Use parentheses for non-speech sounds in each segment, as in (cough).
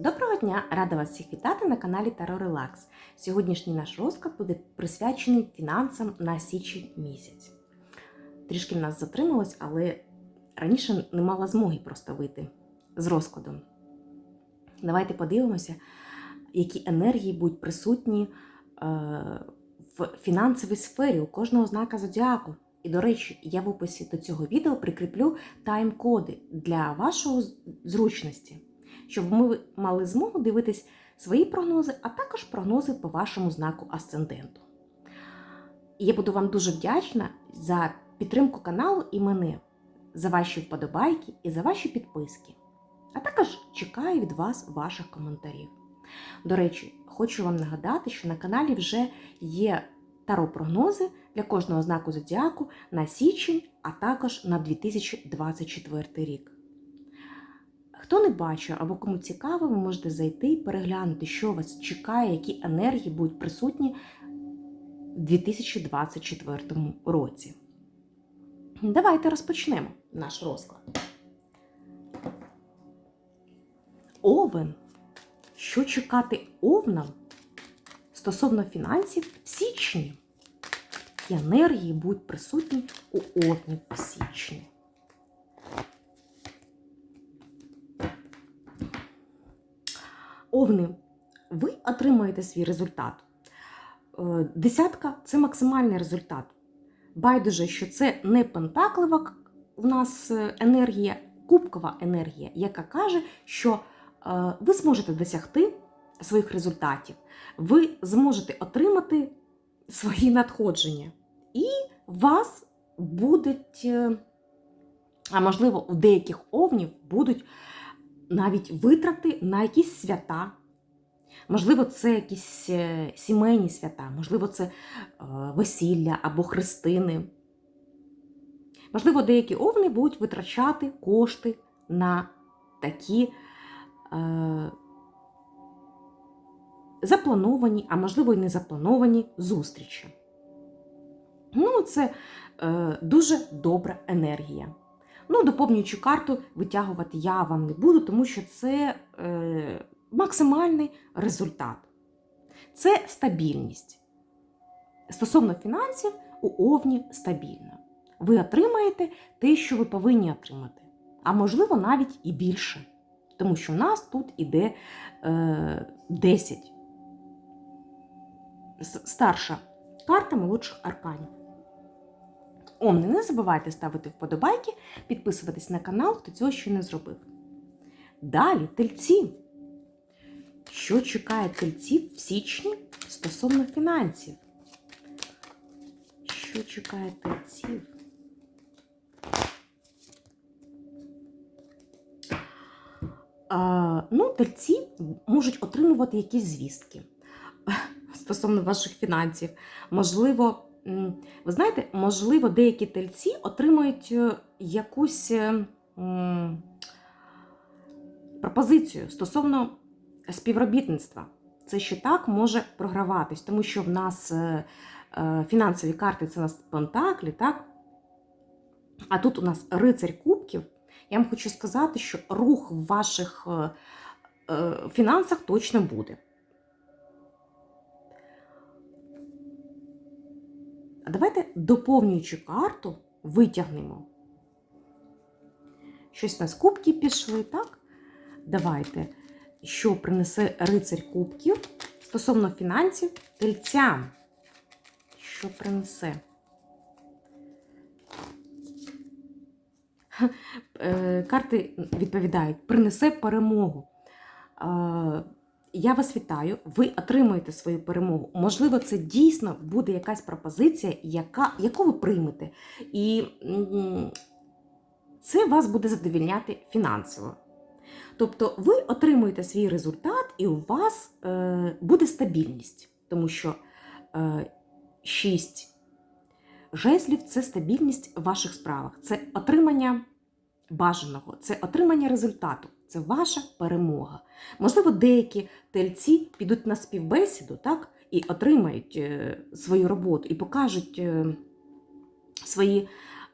Доброго дня! Рада вас всіх вітати на каналі Таро Релакс. Сьогоднішній наш розклад буде присвячений фінансам на січень місяць. Трішки в нас затрималось, але раніше не мала змоги просто вийти з розкладом. Давайте подивимося, які енергії будуть присутні е, в фінансовій сфері у кожного знака зодіаку. І, до речі, я в описі до цього відео прикріплю тайм-коди для вашого зручності щоб ми мали змогу дивитись свої прогнози, а також прогнози по вашому знаку асценденту. Я буду вам дуже вдячна за підтримку каналу і мене, за ваші вподобайки і за ваші підписки. А також чекаю від вас ваших коментарів. До речі, хочу вам нагадати, що на каналі вже є таро-прогнози для кожного знаку зодіаку на січень, а також на 2024 рік. Хто не бачив або кому цікаво, ви можете зайти і переглянути, що вас чекає, які енергії будуть присутні в 2024 році. Давайте розпочнемо наш розклад. Овен. Що чекати овнам стосовно фінансів в січні? Які енергії будуть присутні у овнів в січні? Овни, ви отримаєте свій результат. Е, Десятка це максимальний результат. Байдуже, що це не пентаклива в нас е, енергія, кубкова енергія, яка каже, що е, ви зможете досягти своїх результатів, ви зможете отримати свої надходження. І вас будуть, а можливо, у деяких овнів будуть навіть витрати на якісь свята. Можливо, це якісь е, сімейні свята, можливо, це е, весілля або хрестини. Можливо, деякі овни будуть витрачати кошти на такі е, заплановані, а можливо, і не заплановані зустрічі. Ну, це е, дуже добра енергія. Ну, доповнюючу карту витягувати я вам не буду, тому що це е, максимальний результат. Це стабільність. Стосовно фінансів, у Овні стабільно. Ви отримаєте те, що ви повинні отримати. А можливо, навіть і більше. Тому що у нас тут іде е, 10. Старша карта молодших арканів. Омни, не забувайте ставити вподобайки, підписуватись на канал, хто цього ще не зробив. Далі тельці. Що чекає тельців в січні стосовно фінансів? Що чекає тельців? А, ну, Тельці можуть отримувати якісь звістки стосовно ваших фінансів. Можливо, ви знаєте, можливо, деякі тельці отримують е, якусь е, пропозицію стосовно співробітництва. Це ще так може програватись, тому що в нас е, фінансові карти це у нас пентаклі, так? А тут у нас рицарь кубків. Я вам хочу сказати, що рух в ваших фінансах точно буде. А давайте доповнюючи карту витягнемо. Щось у нас кубки пішли, так? Давайте, що принесе рицарь кубків стосовно фінансів тельцям. Що принесе? Е, карти відповідають: принесе перемогу. Я вас вітаю, ви отримуєте свою перемогу. Можливо, це дійсно буде якась пропозиція, яка, яку ви приймете. І це вас буде задовільняти фінансово. Тобто ви отримуєте свій результат, і у вас е, буде стабільність, тому що е, 6 жезлів це стабільність в ваших справах, це отримання бажаного, це отримання результату. Це ваша перемога. Можливо, деякі тельці підуть на співбесіду так, і отримають е, свою роботу, і покажуть е, свої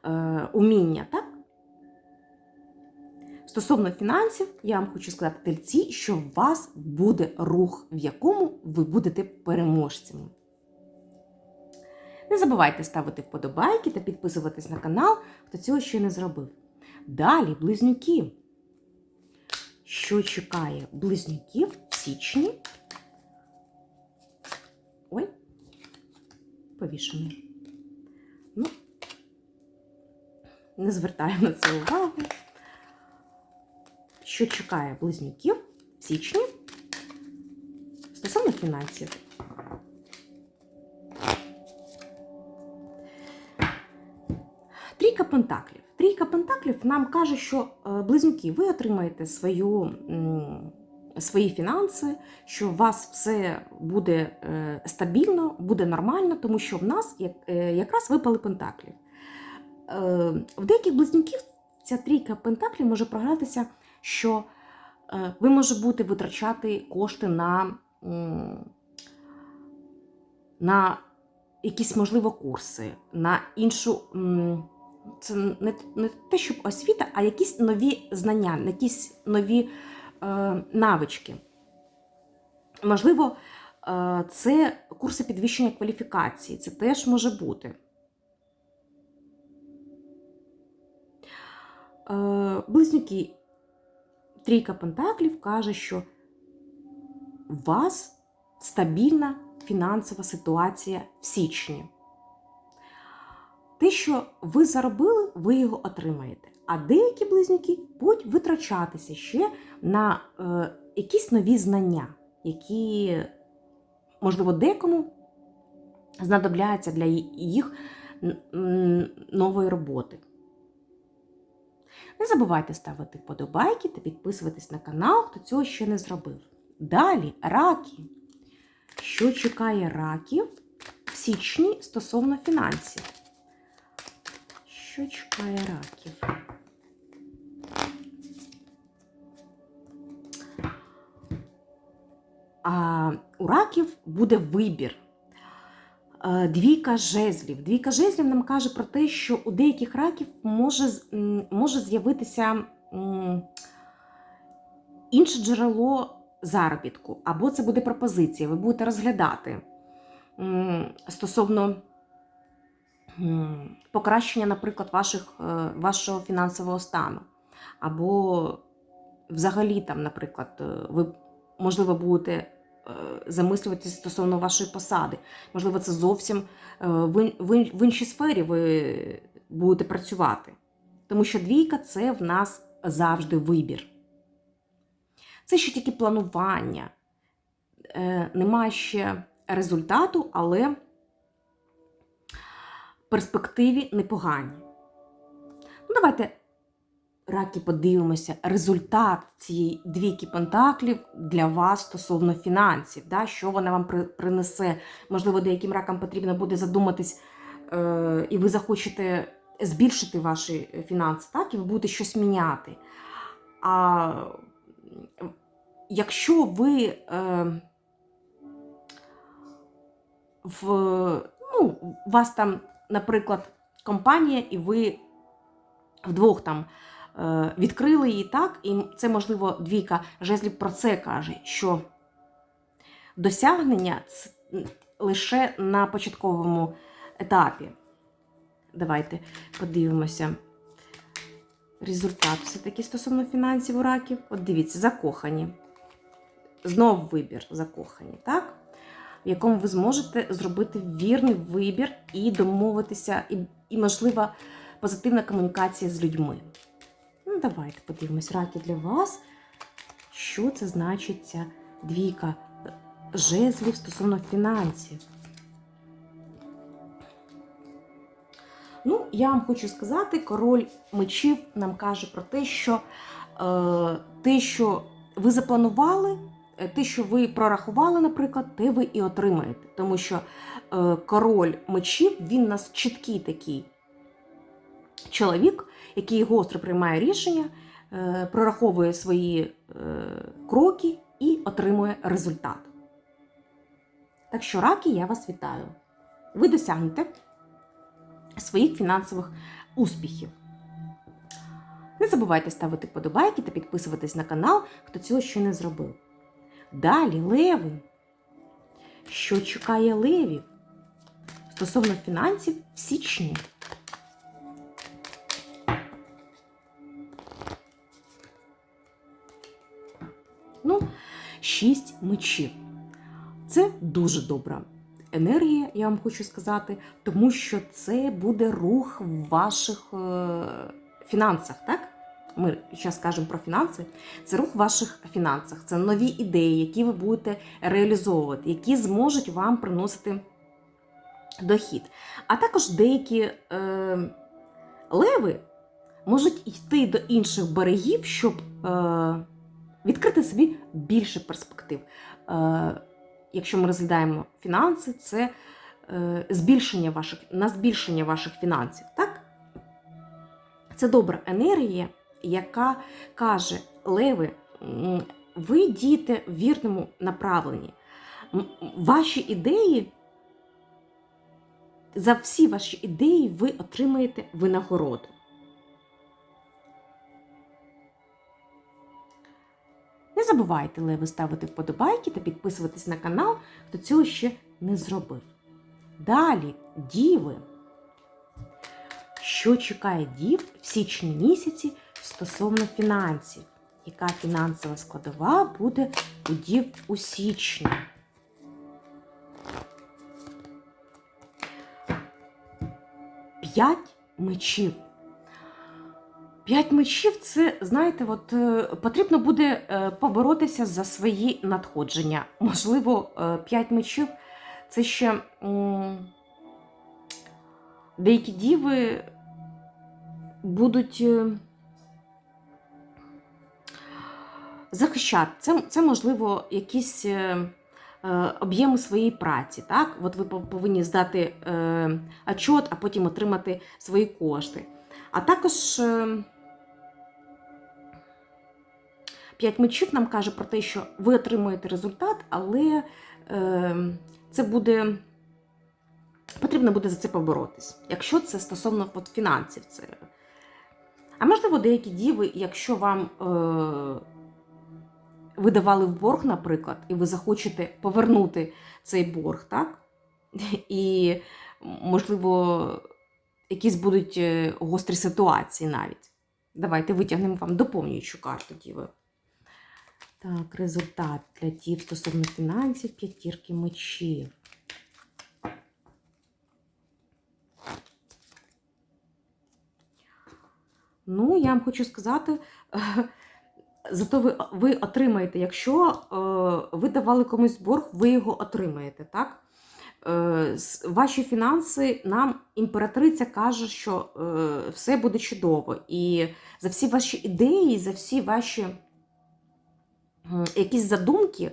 е, уміння. так? Стосовно фінансів, я вам хочу сказати тельці, що у вас буде рух, в якому ви будете переможцями. Не забувайте ставити вподобайки та підписуватись на канал, хто цього ще не зробив. Далі близнюки. Що чекає близнюків в січні? Ой, повішений. Ну, не звертаємо на це увагу. Що чекає близнюків в січні стосовно фінансів? Трійка пентаклів. Трійка пентаклів нам каже, що е, близнюки, ви отримаєте свою, свої фінанси, що у вас все буде е, стабільно, буде нормально, тому що в нас е, якраз випали пентаклів. Е, В деяких близнюків ця трійка пентаклів може програтися, що ви може бути витрачати кошти на, на якісь, можливо, курси, на іншу. Це не, не те, щоб освіта, а якісь нові знання, якісь нові е, навички. Можливо, е, це курси підвищення кваліфікації, це теж може бути. Е, Близнюки, трійка пентаклів каже, що у вас стабільна фінансова ситуація в січні. Те, що ви заробили, ви його отримаєте. А деякі близнюки будуть витрачатися ще на е, якісь нові знання, які, можливо, декому знадобляються для їх нової роботи. Не забувайте ставити вподобайки та підписуватись на канал, хто цього ще не зробив. Далі раки. Що чекає раків в січні стосовно фінансів? Що чекає раків? А у раків буде вибір. Е, Двійка жезлів. Двійка жезлів нам каже про те, що у деяких раків може, може з'явитися інше джерело заробітку, або це буде пропозиція. Ви будете розглядати стосовно покращення, наприклад, ваших, е, вашого фінансового стану. Або взагалі, там, наприклад, е, ви, можливо, будете е, замислюватися стосовно вашої посади. Можливо, це зовсім в, в, ін- в іншій сфері ви будете працювати. Тому що двійка це в нас завжди вибір. Це ще тільки планування. Немає ще результату, але перспективі непогані. Ну, давайте, раки, подивимося результат цієї двійки пентаклів для вас стосовно фінансів. Да? Що вона вам принесе? Можливо, деяким ракам потрібно буде задуматись, е, і ви захочете збільшити ваші фінанси, так? і ви будете щось міняти. А якщо ви е, в, ну, вас там, наприклад, компанія, і ви вдвох там е, відкрили її так, і це, можливо, двійка жезлів про це каже, що досягнення лише на початковому етапі. Давайте подивимося. Результат все-таки стосовно фінансів у раків. От дивіться, закохані. Знов вибір закохані, так? В якому ви зможете зробити вірний вибір і домовитися, і, і можлива позитивна комунікація з людьми. Ну, давайте подивимось, раки для вас. Що це значить ця двійка жезлів стосовно фінансів? Ну, я вам хочу сказати, король мечів нам каже про те, що е, те, що ви запланували, те, що ви прорахували, наприклад, те ви і отримаєте. Тому що е, король мечів, він нас чіткий такий чоловік, який гостро приймає рішення, е, прораховує свої е, кроки і отримує результат. Так що, раки, я вас вітаю. Ви досягнете своїх фінансових успіхів. Не забувайте ставити подобайки та підписуватись на канал, хто цього ще не зробив. Далі леви. Що чекає левів стосовно фінансів в січні? Ну, шість мечів. Це дуже добра енергія, я вам хочу сказати, тому що це буде рух в ваших е, фінансах, так? Ми зараз кажемо про фінанси. Це рух в ваших фінансах, це нові ідеї, які ви будете реалізовувати, які зможуть вам приносити дохід. А також деякі е, леви можуть йти до інших берегів, щоб е, відкрити собі більше перспектив. Е, якщо ми розглядаємо фінанси, це е, збільшення ваших, на збільшення ваших фінансів. Так? Це добра енергія, яка каже, леви, ви дієте в вірному направленні. Ваші ідеї, за всі ваші ідеї ви отримаєте винагороду. Не забувайте леви ставити вподобайки та підписуватись на канал, хто цього ще не зробив. Далі діви. Що чекає дів в січні місяці стосовно фінансів? Яка фінансова складова буде дів у січні? П'ять мечів. П'ять мечів це, знаєте, от е, потрібно буде е, поборотися за свої надходження. Можливо, е, п'ять мечів це ще деякі діви будуть захищати. Це, це можливо, якісь е, е, об'єми своєї праці. Так? От ви повинні здати е, отчет, а потім отримати свої кошти. А також. Е, П'ять мечів нам каже про те, що ви отримуєте результат, але е, це буде потрібно буде за це поборотись. Якщо це стосовно от, фінансів, це. А можливо, деякі діви, якщо вам е, ви давали в борг, наприклад, і ви захочете повернути цей борг, так? (laughs) І, можливо, якісь будуть е, гострі ситуації навіть. Давайте витягнемо вам доповнюючу карту діви. Так, результат для дів стосовно фінансів, п'ятірки мечів. Ну, я вам хочу сказати, (laughs) зато ви, ви отримаєте, якщо е, ви давали комусь борг, ви його отримаєте, так? Е, ваші фінанси, нам імператриця каже, що е, все буде чудово. І за всі ваші ідеї, за всі ваші якісь задумки, е,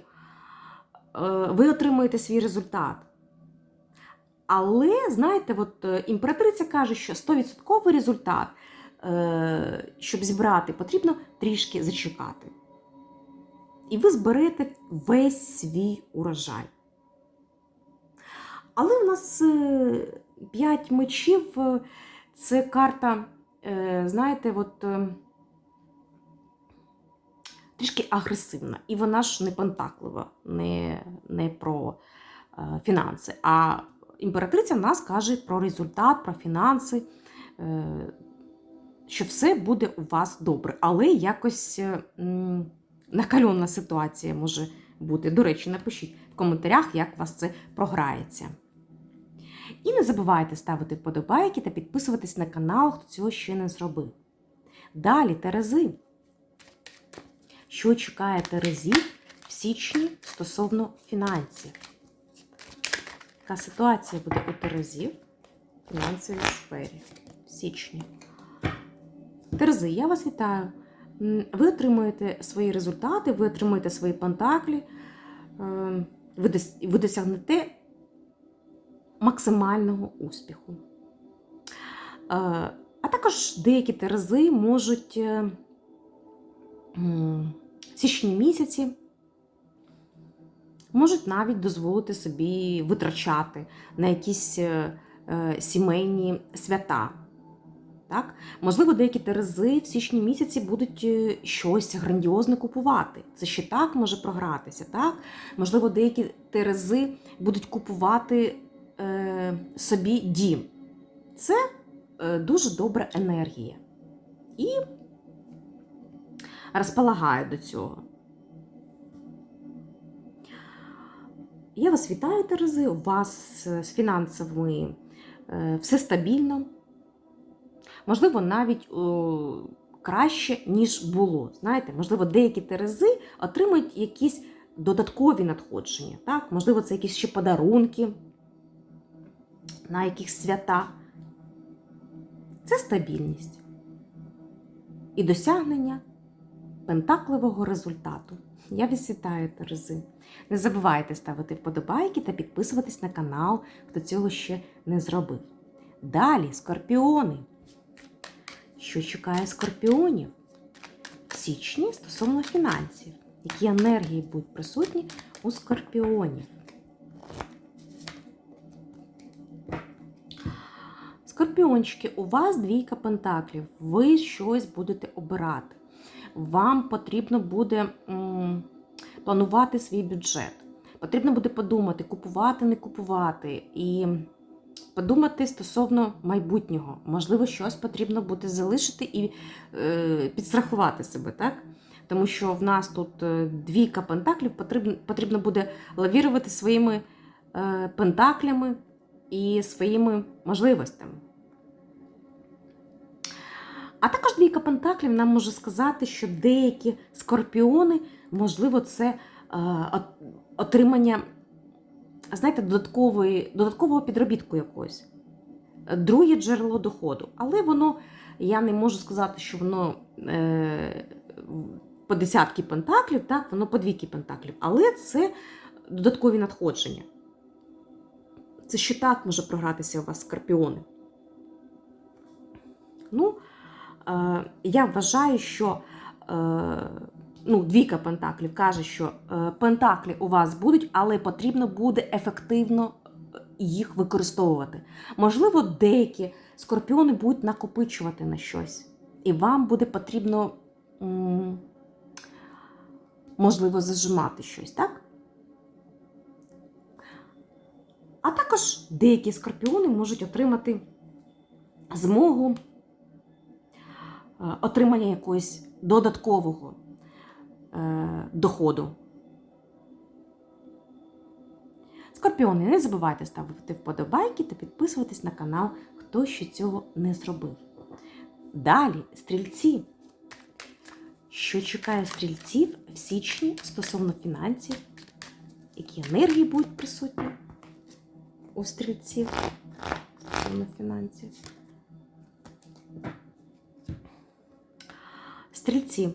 ви отримуєте свій результат. Але, знаєте, от е, імператриця каже, що 100% результат, щоб зібрати, потрібно трішки зачекати. І ви зберете весь свій урожай. Але у нас 5 мечів е, це карта, е, знаєте, от, е, трішки агресивна. І вона ж не пентаклива, не, не про е, фінанси. А імператриця нас каже про результат, про фінанси, е, що все буде у вас добре. Але якось е, м, накальонна ситуація може бути. До речі, напишіть в коментарях, як у вас це програється. І не забувайте ставити вподобайки та підписуватись на канал, хто цього ще не зробив. Далі Терези. Що чекає Терезів в січні стосовно фінансів? Яка ситуація буде у Терезів в фінансовій сфері в січні? Терези, я вас вітаю. Ви отримуєте свої результати, ви отримуєте свої пентаклі, е, ви досягнете максимального успіху. Е, А також деякі терези можуть е, в січні місяці можуть навіть дозволити собі витрачати на якісь е, сімейні свята. Так? Можливо, деякі терези в січні місяці будуть е, щось грандіозне купувати. Це ще так може програтися. Так? Можливо, деякі терези будуть купувати е, собі дім. Це е, дуже добра енергія. І розполагає до цього. Я вас вітаю, Терези. У вас е, з фінансовими е, все стабільно. Можливо, навіть о, краще, ніж було. Знаєте, можливо, деякі терези отримають якісь додаткові надходження. Так? Можливо, це якісь ще подарунки на якісь свята. Це стабільність і досягнення пентакливого результату. Я вітаю, Терези. Не забувайте ставити вподобайки та підписуватись на канал, хто цього ще не зробив. Далі, скорпіони. Що чекає скорпіонів в січні стосовно фінансів? Які енергії будуть присутні у скорпіонів? Скорпіончики, у вас двійка пентаклів. Ви щось будете обирати. Вам потрібно буде м, планувати свій бюджет. Потрібно буде подумати, купувати, не купувати. І подумати стосовно майбутнього. Можливо, щось потрібно буде залишити і е, підстрахувати себе, так? Тому що в нас тут е, двійка пентаклів, потрібно, потрібно буде лавірувати своїми е, пентаклями і своїми можливостями. А також двійка пентаклів нам може сказати, що деякі скорпіони, можливо, це е, отримання, знаєте, додаткової, додаткового підробітку якогось. Друге джерело доходу. Але воно, я не можу сказати, що воно е, по десятки пентаклів, так, воно по двійки пентаклів. Але це додаткові надходження. Це ще так може програтися у вас скорпіони. Ну, е, я вважаю, що е, ну, двійка пентаклів каже, що е, пентаклі у вас будуть, але потрібно буде ефективно їх використовувати. Можливо, деякі скорпіони будуть накопичувати на щось, і вам буде потрібно, можливо, зажимати щось, так? А також деякі скорпіони можуть отримати змогу е, отримання якогось додаткового е, доходу. Скорпіони, не забувайте ставити вподобайки та підписуватись на канал, хто ще цього не зробив. Далі, стрільці. Що чекає стрільців в січні стосовно фінансів? Які енергії будуть присутні у стрільців стосовно фінансів? Стрільці.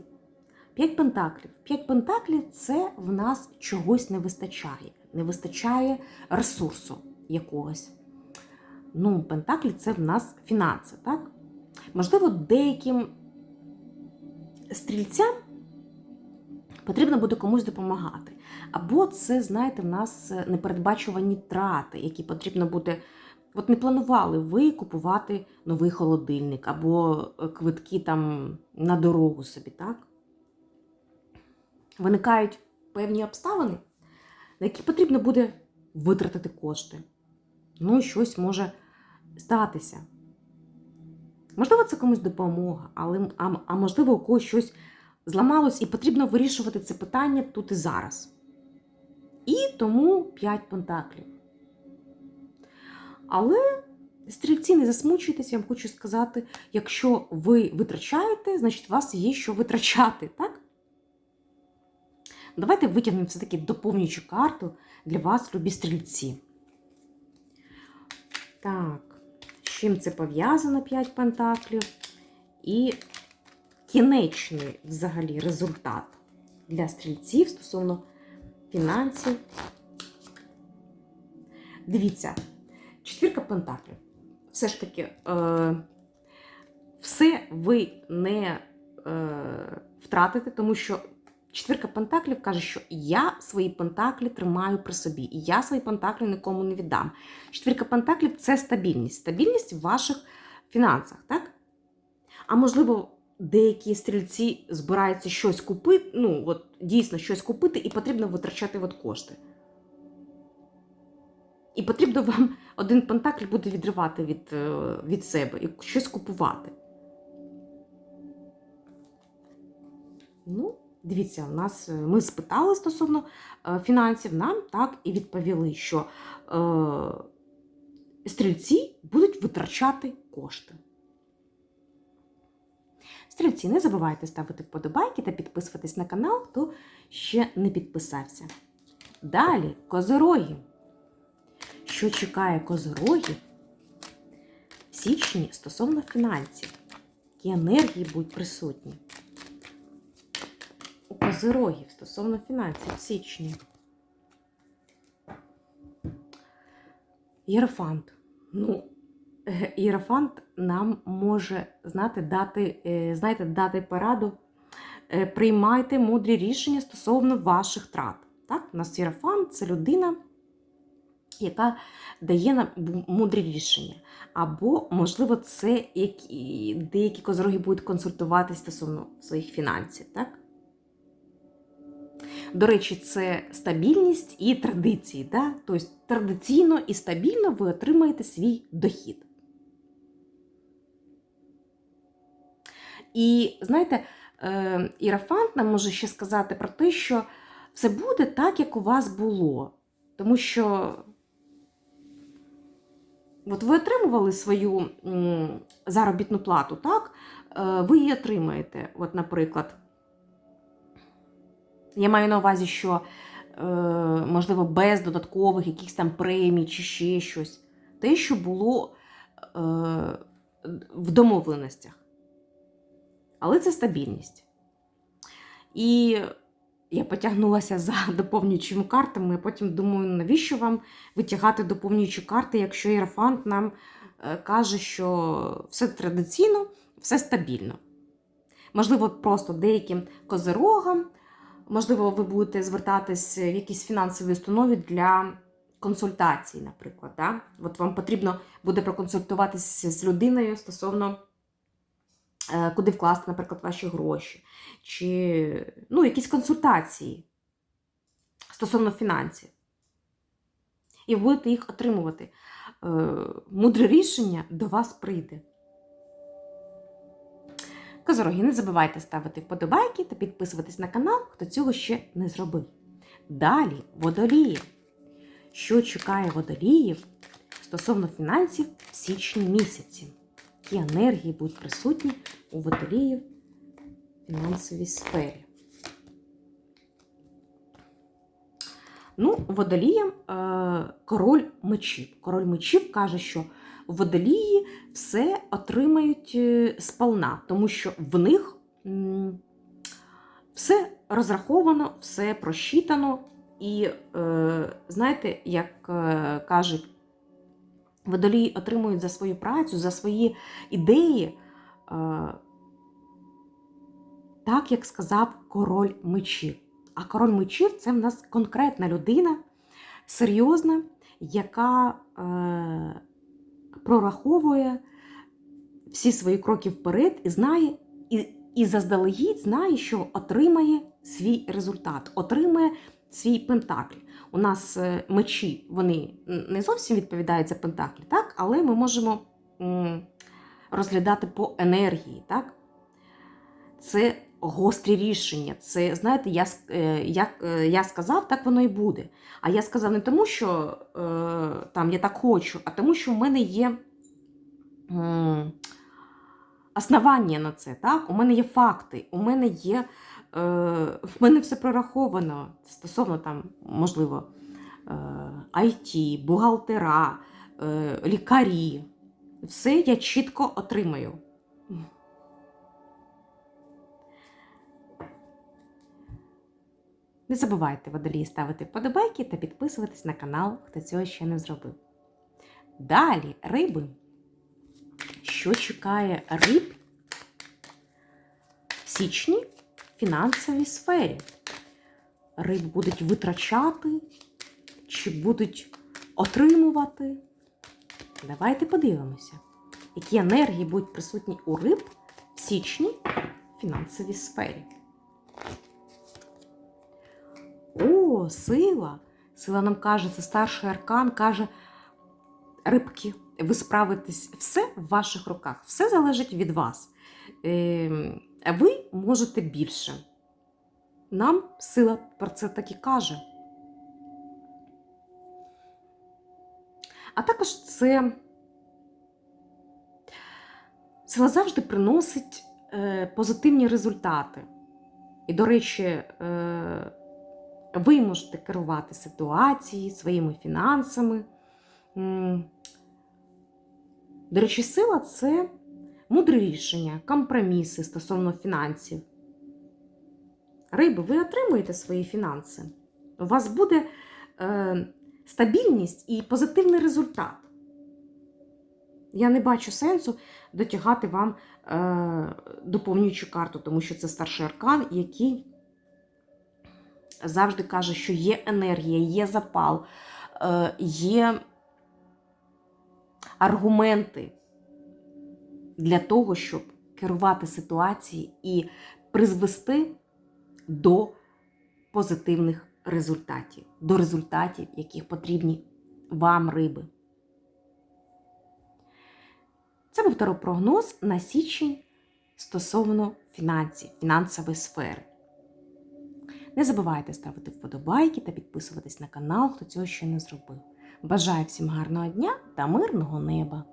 П'ять пентаклів. П'ять пентаклів це в нас чогось не вистачає. Не вистачає ресурсу якогось. Ну, пентаклі це в нас фінанси, так? Можливо, деяким стрільцям потрібно буде комусь допомагати. Або це, знаєте, в нас непередбачувані трати, які потрібно буде. От не планували ви купувати новий холодильник або квитки там на дорогу собі, так? Виникають певні обставини, на які потрібно буде витратити кошти. Ну, щось може статися. Можливо, це комусь допомога, але, а, а можливо, у когось щось зламалось і потрібно вирішувати це питання тут і зараз. І тому 5 пентаклів. Але стрільці, не засмучуйтесь, я вам хочу сказати, якщо ви витрачаєте, значить у вас є що витрачати, так? Давайте витягнемо все-таки доповнюючу карту для вас, любі стрільці. Так, з чим це пов'язано 5 пентаклів? І кінечний взагалі результат для стрільців стосовно фінансів. Дивіться, четвірка пентаклів. Все ж таки, е, все ви не е, втратите, тому що четвірка пентаклів каже, що я свої пентаклі тримаю при собі, і я свої пентаклі нікому не віддам. Четвірка пентаклів це стабільність, стабільність в ваших фінансах, так? А можливо, деякі стрільці збираються щось купити, ну, от дійсно щось купити, і потрібно витрачати от кошти. І потрібно вам (laughs) один пентакль буде відривати від, е, від себе і щось купувати. Ну, дивіться, у нас е, ми спитали стосовно е, фінансів, нам так і відповіли, що е, стрільці будуть витрачати кошти. Стрільці, не забувайте ставити вподобайки та підписуватись на канал, хто ще не підписався. Далі козороги. Що чекає козорогів в січні стосовно фінансів? Які енергії будуть присутні? У козирогів стосовно фінансів в січні. Єрофант. Ну, е, Єрофант нам може знати, дати, е, знаєте, дати пораду. Е, Приймайте мудрі рішення стосовно ваших трат. Так? У нас Єрофант це людина, яка дає нам мудрі рішення. Або, можливо, це які, деякі козороги будуть консультувати стосовно своїх фінансів. Так? До речі, це стабільність і традиції. Да? Тобто традиційно і стабільно ви отримаєте свій дохід. І знаєте, е, Ірафант нам може ще сказати про те, що все буде так, як у вас було. Тому що от ви отримували свою заробітну плату, так? Е, ви її отримаєте. От, наприклад, я маю на увазі, що, е, можливо, без додаткових якихось там премій чи ще щось. Те, що було е, в домовленостях. Але це стабільність. І я потягнулася за (laughs) доповнюючими картами, а потім думаю, навіщо вам витягати доповнюючі карти, якщо Єрофант нам е, каже, що все традиційно, все стабільно. Можливо, просто деяким козирогам, можливо, ви будете звертатись в якісь фінансові установи для консультацій, наприклад. Да? От вам потрібно буде проконсультуватися з людиною стосовно е, куди вкласти, наприклад, ваші гроші, чи ну, якісь консультації стосовно фінансів. І будете їх отримувати. Е, Мудре рішення до вас прийде. Козороги, не забувайте ставити вподобайки та підписуватись на канал, хто цього ще не зробив. Далі водолії. Що чекає водоліїв стосовно фінансів в січні місяці? Які енергії будуть присутні у водоліїв в фінансовій сфері? Ну, водоліям е, король мечів. Король мечів каже, що водолії все отримають е, сполна, тому що в них все розраховано, все просчитано. І е, знаєте, як е, кажуть, водолії отримують за свою працю, за свої ідеї, так як сказав король мечів. А король мечів це в нас конкретна людина, серйозна, яка прораховує всі свої кроки вперед і знає, і, і заздалегідь знає, що отримає свій результат, отримає свій пентакль. У нас е, мечі вони не зовсім відповідають за пентаклі, так? але ми можемо розглядати по енергії. Так? Це гострі рішення. Це, знаєте, я, е, як е, я сказав, так воно і буде. А я сказав не тому, що е, там я так хочу, а тому, що в мене є основання на це. Так? У мене є факти, у мене є. В мене все прораховано стосовно там, можливо, IT, бухгалтера, лікарі. Все я чітко отримаю. Не забувайте водолії ставити вподобайки та підписуватись на канал, хто цього ще не зробив. Далі риби. Що чекає риб в січні в фінансовій сфері? Риби будуть витрачати чи будуть отримувати? Давайте подивимося, які енергії будуть присутні у риб в січні в фінансовій сфері. Сила! Сила нам каже, це старший аркан, каже, рибки, ви справитесь, все в ваших руках, все залежить від вас. Е, ви можете більше. Нам сила про це так і каже. А також це сила завжди приносить е, позитивні результати. І, до речі, е, ви можете керувати ситуацією, своїми фінансами. До речі, сила це мудре рішення, компроміси стосовно фінансів. Риби, ви отримуєте свої фінанси. У вас буде е, стабільність і позитивний результат. Я не бачу сенсу дотягати вам е, доповнюючу карту, тому що це старший аркан, який завжди каже, що є енергія, є запал, е, є аргументи для того, щоб керувати ситуацією і призвести до позитивних результатів, до результатів, яких потрібні вам риби. Це був таропрогноз на січень стосовно фінансів, фінансової сфери. Не забувайте ставити вподобайки та підписуватись на канал, хто цього ще не зробив. Бажаю всім гарного дня та мирного неба!